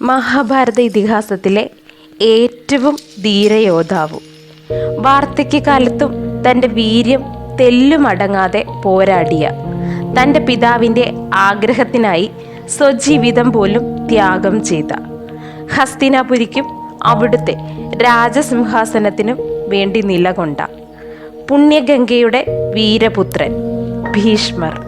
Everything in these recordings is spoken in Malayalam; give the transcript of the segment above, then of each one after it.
മഹാഭാരത ഇതിഹാസത്തിലെ ഏറ്റവും ധീരയോദ്ധാവും വാർദ്ധക്യകാലത്തും തന്റെ വീര്യം തെല്ലുമടങ്ങാതെ പോരാടിയ തന്റെ പിതാവിന്റെ ആഗ്രഹത്തിനായി സ്വജീവിതം പോലും ത്യാഗം ചെയ്ത ഹസ്തിനാപുരിക്കും അവിടുത്തെ രാജസിംഹാസനത്തിനും വേണ്ടി നിലകൊണ്ട പുണ്യഗംഗയുടെ വീരപുത്രൻ ഭീഷ്മർ.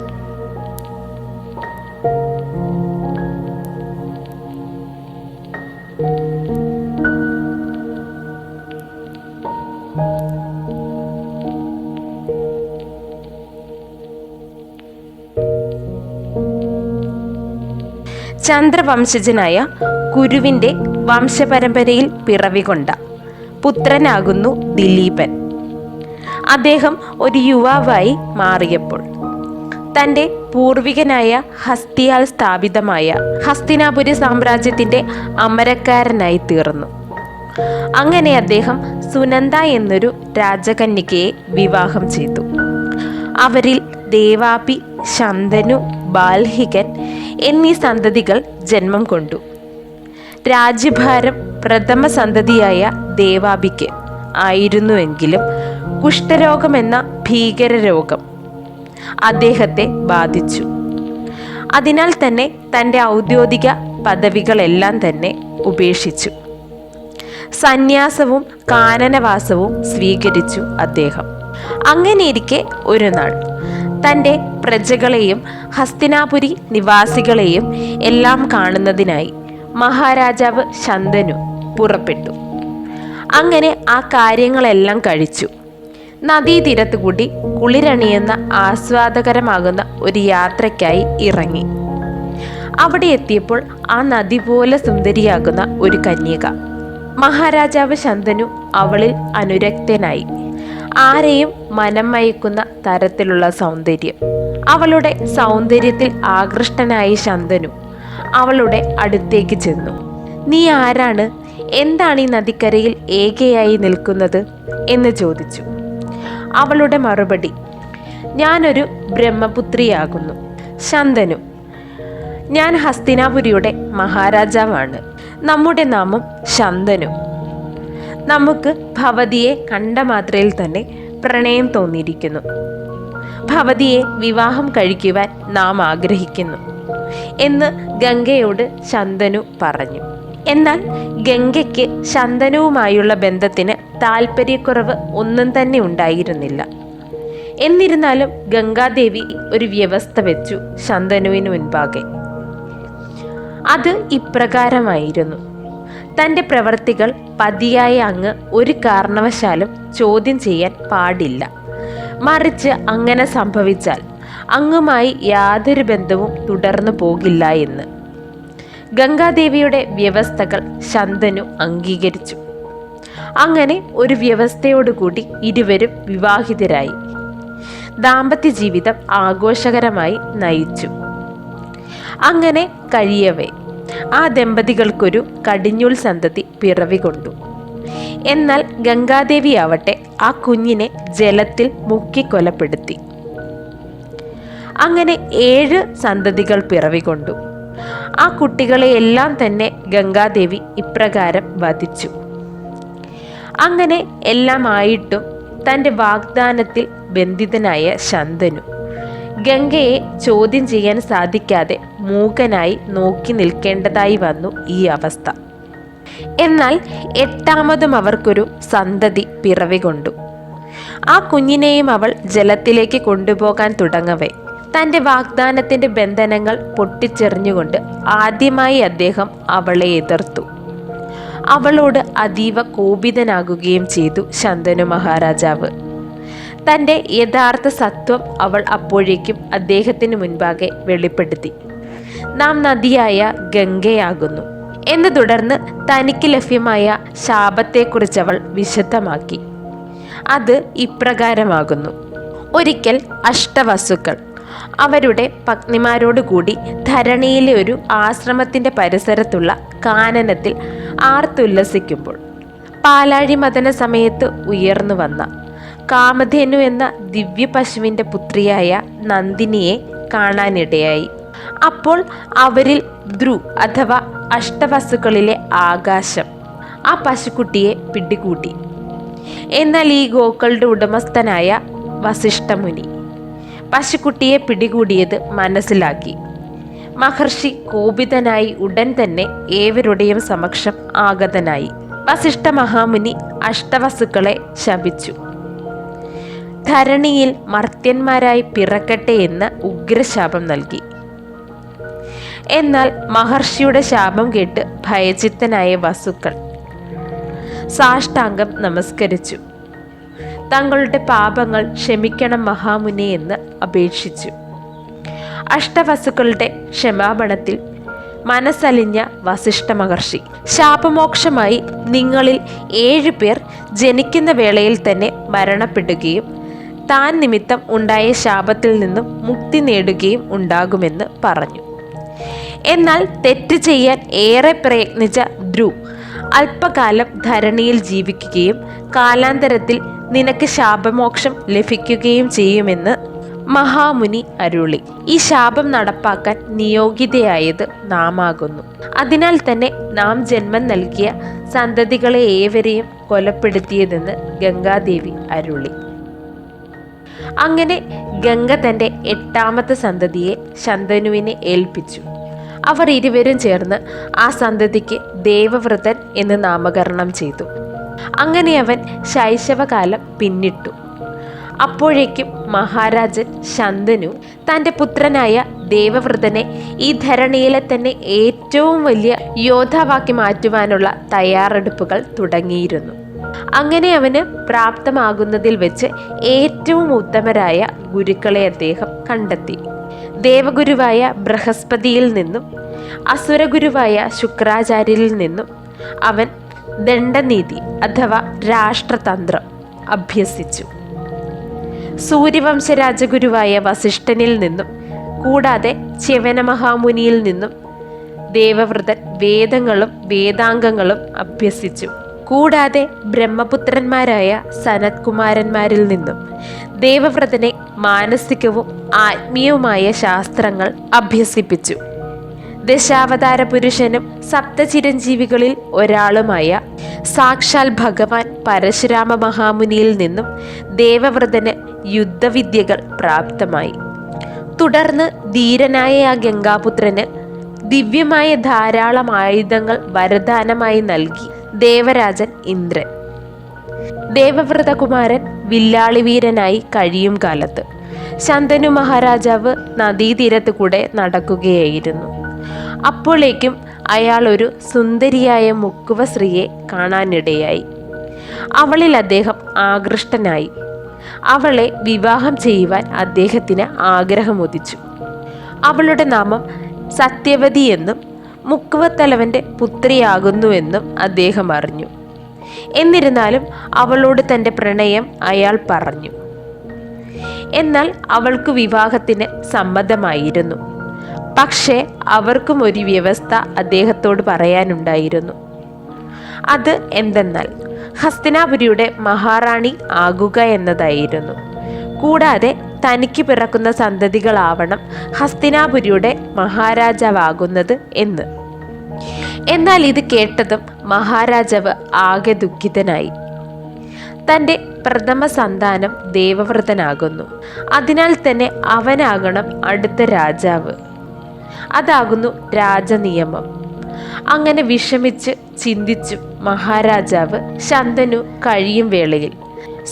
ചന്ദ്രവംശജനായ കുരുവിന്റെ വംശപരമ്പരയിൽ പിറവികൊണ്ട പുത്രനാകുന്നു ദിലീപൻ. അദ്ദേഹം ഒരു യുവാവായി മാറിയപ്പോൾ തന്റെ പൂർവികനായ ഹസ്തിയാൽ സ്ഥാപിതമായ ഹസ്തിനാപുരി സാമ്രാജ്യത്തിന്റെ അമരക്കാരനായി തീർന്നു. അങ്ങനെ അദ്ദേഹം സുനന്ദ എന്നൊരു രാജകന്യകയെ വിവാഹം ചെയ്തു. അവരിൽ ദേവാപി ശന്തനു ബാൽഹികൻ എന്നീ സന്തതികൾ ജന്മം കൊണ്ടു. രാജ്യഭാരം പ്രഥമ സന്തതിയായ ദേവാബിക്ക് ആയിരുന്നുവെങ്കിലും കുഷ്ഠരോഗമെന്ന ഭീകരരോഗം അദ്ദേഹത്തെ ബാധിച്ചു. അതിനാൽ തന്നെ തന്റെ ഔദ്യോഗിക പദവികളെല്ലാം തന്നെ ഉപേക്ഷിച്ചു. സന്യാസവും കാനനവാസവും സ്വീകരിച്ചു അദ്ദേഹം. അങ്ങനെയിരിക്കെ ഒരു നാൾ തന്റെ പ്രജകളെയും ഹസ്തിനാപുരി നിവാസികളെയും എല്ലാം കാണുന്നതിനായി മഹാരാജാവ് ശന്തനു പുറപ്പെട്ടു. അങ്ങനെ ആ കാര്യങ്ങളെല്ലാം കഴിച്ചു. നദീതീരത്ത് കൂടി കുളിരണിയുന്ന ആസ്വാദകരമാകുന്ന ഒരു യാത്രയ്ക്കായി ഇറങ്ങി. അവിടെ എത്തിയപ്പോൾ ആ നദി പോലെ സുന്ദരിയാകുന്ന ഒരു കന്യക. മഹാരാജാവ് ശന്തനു അവളിൽ അനുരക്തനായി. ആരെയും മനം മയക്കുന്ന തരത്തിലുള്ള സൗന്ദര്യം. അവളുടെ സൗന്ദര്യത്തിൽ ആകൃഷ്ടനായ ശന്തനു അവളുടെ അടുത്തേക്ക് ചെന്നു. നീ ആരാണ്? എന്താണ് ഈ നദിക്കരയിൽ ഏകയായി നിൽക്കുന്നത്? എന്ന് ചോദിച്ചു. അവളുടെ മറുപടി ഞാനൊരു ബ്രഹ്മപുത്രിയാകുന്നു. ശന്തനു ഞാൻ ഹസ്തിനാപുരിയുടെ മഹാരാജാവാണ്. നമ്മുടെ നാമം ശന്തനു. നമുക്ക് ഭവതിയെ കണ്ട മാത്രയിൽ തന്നെ പ്രണയം തോന്നിയിരിക്കുന്നു. ഭവതിയെ വിവാഹം കഴിക്കുവാൻ നാം ആഗ്രഹിക്കുന്നു എന്ന് ഗംഗയോട് ശന്തനു പറഞ്ഞു. എന്നാൽ ഗംഗയ്ക്ക് ശന്തനുവുമായുള്ള ബന്ധത്തിന് താല്പര്യക്കുറവ് ഒന്നും തന്നെ ഉണ്ടായിരുന്നില്ല. എന്നിരുന്നാലും ഗംഗാദേവി ഒരു വ്യവസ്ഥ വെച്ചു ശന്തനുവിന് മുൻപാകെ. അത് ഇപ്രകാരമായിരുന്നു. തന്റെ പ്രവർത്തികൾ പതിയായ അങ്ങ് ഒരു കാരണവശാലും ചോദ്യം ചെയ്യാൻ പാടില്ല. മറിച്ച് അങ്ങനെ സംഭവിച്ചാൽ അങ്ങുമായി യാതൊരു ബന്ധവും തുടർന്നു പോകില്ല എന്ന്. ഗംഗാദേവിയുടെ വ്യവസ്ഥകൾ ശന്തനു അംഗീകരിച്ചു. അങ്ങനെ ഒരു വ്യവസ്ഥയോടുകൂടി ഇരുവരും വിവാഹിതരായി. ദാമ്പത്യ ജീവിതം ആഘോഷകരമായി നയിച്ചു. അങ്ങനെ കഴിയവേ. ആ ദമ്പതികൾക്കൊരു കടിഞ്ഞൂൽ സന്തതി പിറവികൊണ്ടു എന്നാൽ ഗംഗാദേവി ആവട്ടെ ആ കുഞ്ഞിനെ ജലത്തിൽ മുക്കി കൊലപ്പെടുത്തി. അങ്ങനെ ഏഴ് സന്തതികൾ പിറവികൊണ്ടു ആ കുട്ടികളെയെല്ലാം തന്നെ ഗംഗാദേവി ഇപ്രകാരം വധിച്ചു. അങ്ങനെ എല്ലാം ആയിട്ടും തന്റെ വാഗ്ദാനത്തിൽ ബന്ധിതനായ ശന്തനു ഗംഗയെ ചോദ്യം ചെയ്യാൻ സാധിക്കാതെ മൂകനായി നോക്കി നിൽക്കേണ്ടതായി വന്നു ഈ അവസ്ഥ. എന്നാൽ എട്ടാമതും അവർക്കൊരു സന്തതി പിറവികൊണ്ടു ആ കുഞ്ഞിനെയും അവൾ ജലത്തിലേക്ക് കൊണ്ടുപോകാൻ തുടങ്ങവേ. തന്റെ വാഗ്ദാനത്തിന്റെ ബന്ധനങ്ങൾ പൊട്ടിച്ചെറിഞ്ഞുകൊണ്ട് ആദ്യമായി അദ്ദേഹം അവളെ എതിർത്തു. അവളോട് അതീവ കോപിതനാകുകയും ചെയ്തു ശന്തനു മഹാരാജാവ്. തന്റെ യഥാർത്ഥ സത്വം അവൾ അപ്പോഴേക്കും അദ്ദേഹത്തിന് മുൻപാകെ വെളിപ്പെടുത്തി. നാം നദിയായ ഗംഗയാകുന്നു. എന്ന് തുടർന്ന് തനിക്ക് ലഭ്യമായ ശാപത്തെക്കുറിച്ച് അവൾ വിശദമാക്കി. അത് ഇപ്രകാരമാകുന്നു. ഒരിക്കൽ അഷ്ടവസുക്കൾ അവരുടെ പത്നിമാരോടുകൂടി ധരണിയിലെ ഒരു ആശ്രമത്തിന്റെ പരിസരത്തുള്ള കാനനത്തിൽ ആർത്തുല്ലസിക്കുമ്പോൾ പാലാഴി മദന സമയത്ത് ഉയർന്നു വന്ന കാമധേനു എന്ന ദിവ്യ പശുവിന്റെ പുത്രിയായ നന്ദിനിയെ കാണാനിടയായി. അപ്പോൾ അവരിൽ ധ്രു അഥവാ അഷ്ടവസ്തുക്കളിലെ ആകാശം ആ പശുക്കുട്ടിയെ പിടികൂട്ടി എന്നാൽ ഈ ഗോക്കളുടെ ഉടമസ്ഥനായ വസിഷ്ഠമുനി പശുക്കുട്ടിയെ പിടികൂടിയത് മനസ്സിലാക്കി. മഹർഷി കോപിതനായി ഉടൻ തന്നെ ഏവരുടെയും സമക്ഷം ആഗതനായി. വസിഷ്ഠ മഹാമുനി അഷ്ടവസ്തുക്കളെ ശപിച്ചു. ധരണിയിൽ മർത്യന്മാരായി പിറക്കട്ടെ എന്ന് ഉഗ്രശാപം നൽകി. എന്നാൽ മഹർഷിയുടെ ശാപം കേട്ട് ഭയചിത്തനായ വസുക്കൾ സാഷ്ടാംഗം നമസ്കരിച്ചു. തങ്ങളുടെ പാപങ്ങൾ ക്ഷമിക്കണം മഹാമുനി എന്ന് അപേക്ഷിച്ചു. അഷ്ടവസുക്കളുടെ ക്ഷമാപണത്തിൽ മനസ്സലിഞ്ഞ വസിഷ്ഠ മഹർഷി ശാപമോക്ഷമായി നിങ്ങളിൽ ഏഴു പേർ ജനിക്കുന്ന വേളയിൽ തന്നെ മരണപ്പെടുകയും താൻ നിമിത്തം ഉണ്ടായ ശാപത്തിൽ നിന്നും മുക്തി നേടുകയും ഉണ്ടാകുമെന്ന് പറഞ്ഞു. എന്നാൽ തെറ്റ് ചെയ്യാൻ ഏറെ പ്രയത്നിച്ച ധ്രുവ് അല്പകാലം ധരണിയിൽ ജീവിക്കുകയും കാലാന്തരത്തിൽ നിനക്ക് ശാപമോക്ഷം ലഭിക്കുകയും ചെയ്യുമെന്ന് മഹാമുനി അരുളി. ഈ ശാപം നടപ്പാക്കാൻ നിയോഗിതയായത് നാമാകുന്നു. അതിനാൽ തന്നെ നാം ജന്മം നൽകിയ സന്തതികളെ ഏവരെയും കൊലപ്പെടുത്തിയതെന്ന് ഗംഗാദേവി അരുളി. അങ്ങനെ ഗംഗ തന്റെ എട്ടാമത്തെ സന്തതിയെ ശന്തനുവിനെ ഏൽപ്പിച്ചു. അവർ ഇരുവരും ചേർന്ന് ആ സന്തതിക്ക് ദേവവ്രതൻ എന്ന് നാമകരണം ചെയ്തു. അങ്ങനെ അവൻ ശൈശവകാലം പിന്നിട്ടു. അപ്പോഴേക്കും മഹാരാജൻ ശന്തനു തന്റെ പുത്രനായ ദേവവ്രതനെ ഈ ധരണിയിലെ തന്നെ ഏറ്റവും വലിയ യോദ്ധാവാക്കി മാറ്റുവാനുള്ള തയ്യാറെടുപ്പുകൾ തുടങ്ങിയിരുന്നു. അങ്ങനെ അവന് പ്രാപ്തമാകുന്നതിൽ വെച്ച് ഏറ്റവും ഉത്തമരായ ഗുരുക്കളെ അദ്ദേഹം കണ്ടെത്തി. ദേവഗുരുവായ ബൃഹസ്പതിയിൽ നിന്നും അസുരഗുരുവായ ശുക്രാചാര്യരിൽ നിന്നും അവൻ ദണ്ഡനീതി അഥവാ രാഷ്ട്രതന്ത്രം അഭ്യസിച്ചു. സൂര്യവംശ രാജഗുരുവായ വസിഷ്ഠനിൽ നിന്നും കൂടാതെ ച്യവന മഹാമുനിയിൽ നിന്നും ദേവവ്രതൻ വേദങ്ങളും വേദാംഗങ്ങളും അഭ്യസിച്ചു. കൂടാതെ ബ്രഹ്മപുത്രന്മാരായ സനത്കുമാരന്മാരിൽ നിന്നും ദേവവ്രതനെ മാനസികവും ആത്മീയവുമായ ശാസ്ത്രങ്ങൾ അഭ്യസിപ്പിച്ചു. ദശാവതാര പുരുഷനും സപ്തചിരഞ്ജീവികളിൽ ഒരാളുമായ സാക്ഷാൽ ഭഗവാൻ പരശുരാമ മഹാമുനിയിൽ നിന്നും ദേവവ്രതന് യുദ്ധവിദ്യകൾ പ്രാപ്തമായി. തുടർന്ന് ധീരനായ ആ ഗംഗാപുത്രന് ദിവ്യമായ ധാരാളം ആയുധങ്ങൾ വരദാനമായി നൽകി. ദേവരാജൻ ഇന്ദ്രൻ. ദേവവ്രതകുമാരൻ വില്ലാളി വീരനായി കഴിയും കാലത്ത്. ശന്തനു മഹാരാജാവ് നദീതീരത്ത് കൂടെ നടക്കുകയായിരുന്നു. അപ്പോഴേക്കും അയാൾ ഒരു സുന്ദരിയായ മുക്കുവ സ്ത്രീയെ കാണാനിടയായി. അവളിൽ അദ്ദേഹം ആകൃഷ്ടനായി. അവളെ വിവാഹം ചെയ്യുവാൻ അദ്ദേഹത്തിന് ആഗ്രഹമുദിച്ചു അവളുടെ നാമം സത്യവതി എന്നും മുക്കുവത്തലവന്റെ പുത്രിയാകുന്നുവെന്നും അദ്ദേഹം അറിഞ്ഞു. എന്നിരുന്നാലും അവളോട് തന്റെ പ്രണയം അയാൾ പറഞ്ഞു. എന്നാൽ അവൾക്ക് വിവാഹത്തിന് സമ്മതമായിരുന്നു. പക്ഷേ അവർക്കും ഒരു വ്യവസ്ഥ അദ്ദേഹത്തോട് പറയാനുണ്ടായിരുന്നു. അത് എന്തെന്നാൽ ഹസ്തിനാപുരിയുടെ മഹാറാണി ആകുക എന്നതായിരുന്നു. കൂടാതെ തനിക്ക് പിറക്കുന്ന സന്തതികളാവണം ഹസ്തിനാപുരിയുടെ മഹാരാജാവാകുന്നത് എന്ന്. എന്നാൽ ഇത് കേട്ടതും മഹാരാജാവ് ആകെ ദുഃഖിതനായി. തന്റെ പ്രഥമ സന്താനം ദേവവ്രതനാകുന്നു. അതിനാൽ തന്നെ അവനാകണം അടുത്ത രാജാവ്. അതാകുന്നു രാജനിയമം. അങ്ങനെ വിഷമിച്ച് ചിന്തിച്ചു മഹാരാജാവ് ശന്തനു കഴിയും വേളയിൽ.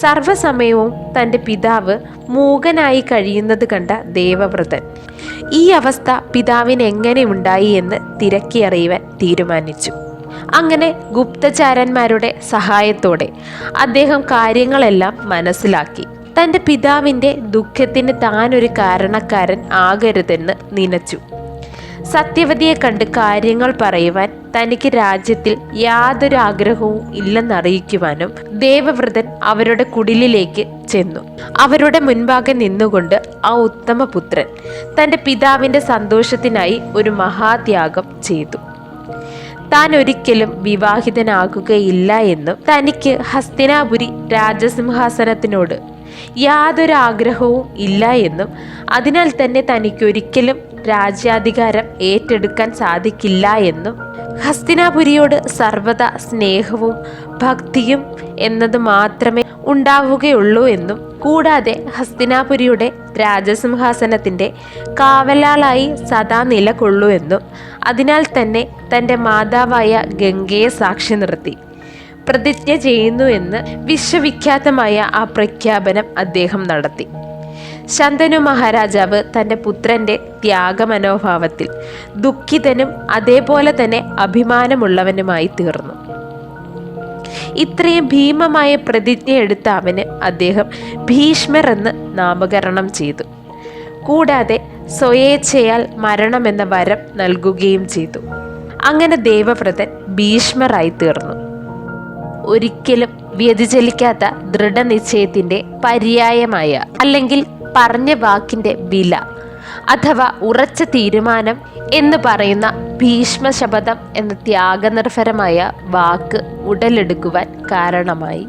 സർവസമയവും തന്റെ പിതാവ് മൂകനായി കഴിയുന്നത് കണ്ട ദേവവ്രതൻ. ഈ അവസ്ഥ പിതാവിന് എങ്ങനെ ഉണ്ടായി എന്ന് തിരക്കിയറിയുവാൻ തീരുമാനിച്ചു. അങ്ങനെ ഗുപ്തചാരന്മാരുടെ സഹായത്തോടെ അദ്ദേഹം കാര്യങ്ങളെല്ലാം മനസ്സിലാക്കി. തന്റെ പിതാവിന്റെ ദുഃഖത്തിന് താനൊരു കാരണക്കാരൻ ആകരുതെന്ന് നനച്ചു. സത്യവതിയെ കണ്ട് കാര്യങ്ങൾ പറയുവാൻ തനിക്ക് രാജ്യത്തിൽ യാതൊരു ആഗ്രഹവും ഇല്ലെന്നറിയിക്കുവാനും ദേവവ്രതൻ അവരുടെ കുടിലിലേക്ക് ചെന്നു. അവരുടെ മുൻപാകെ നിന്നുകൊണ്ട് ആ ഉത്തമ പുത്രൻ തന്റെ പിതാവിന്റെ സന്തോഷത്തിനായി ഒരു മഹാത്യാഗം ചെയ്തു. താൻ ഒരിക്കലും വിവാഹിതനാകുകയില്ല എന്നും തനിക്ക് ഹസ്തിനാപുരി രാജസിംഹാസനത്തിനോട് യാതൊരു ആഗ്രഹവും ഇല്ല എന്നും അതിനാൽ തന്നെ തനിക്കൊരിക്കലും രാജ്യാധികാരം ഏറ്റെടുക്കാൻ സാധിക്കില്ല എന്നും ഹസ്തിനാപുരിയോട് സർവത സ്നേഹവും ഭക്തിയും എന്നത് മാത്രമേ ഉണ്ടാവുകയുള്ളൂ എന്നും കൂടാതെ ഹസ്തിനാപുരിയുടെ രാജസിംഹാസനത്തിന്റെ കാവലാളായി സദാ നിലകൊള്ളൂ എന്നും അതിനാൽ തന്നെ തന്റെ മാതാവായ ഗംഗയെ സാക്ഷി നിർത്തി. പ്രതിജ്ഞ ചെയ്യുന്നുവെന്ന് വിശ്വവിഖ്യാതമായ ആ പ്രഖ്യാപനം അദ്ദേഹം നടത്തി. ശന്തനു മഹാരാജാവ് തന്റെ പുത്രന്റെ ത്യാഗമനോഭാവത്തിൽ ദുഃഖിതനും അതേപോലെ തന്നെ അഭിമാനമുള്ളവനുമായി തീർന്നു. ഇത്രയും ഭീമമായ പ്രതിജ്ഞ എടുത്ത അവന് അദ്ദേഹം ഭീഷ്മർ എന്ന് നാമകരണം ചെയ്തു. കൂടാതെ സ്വയേച്ഛയാൽ മരണമെന്ന വരം നൽകുകയും ചെയ്തു. അങ്ങനെ ദേവവ്രതൻ ഭീഷ്മറായി തീർന്നു. ഒരിക്കലും വ്യതിചലിക്കാത്ത ദൃഢനിശ്ചയത്തിന്റെ പര്യായമായ അല്ലെങ്കിൽ പറഞ്ഞ വാക്കിന്റെ വില അഥവാ ഉറച്ച തീരുമാനം എന്ന് പറയുന്ന ഭീഷ്മശപഥം എന്ന ത്യാഗനിർഭരമായ വാക്ക് ഉടലെടുക്കുവാൻ കാരണമായി.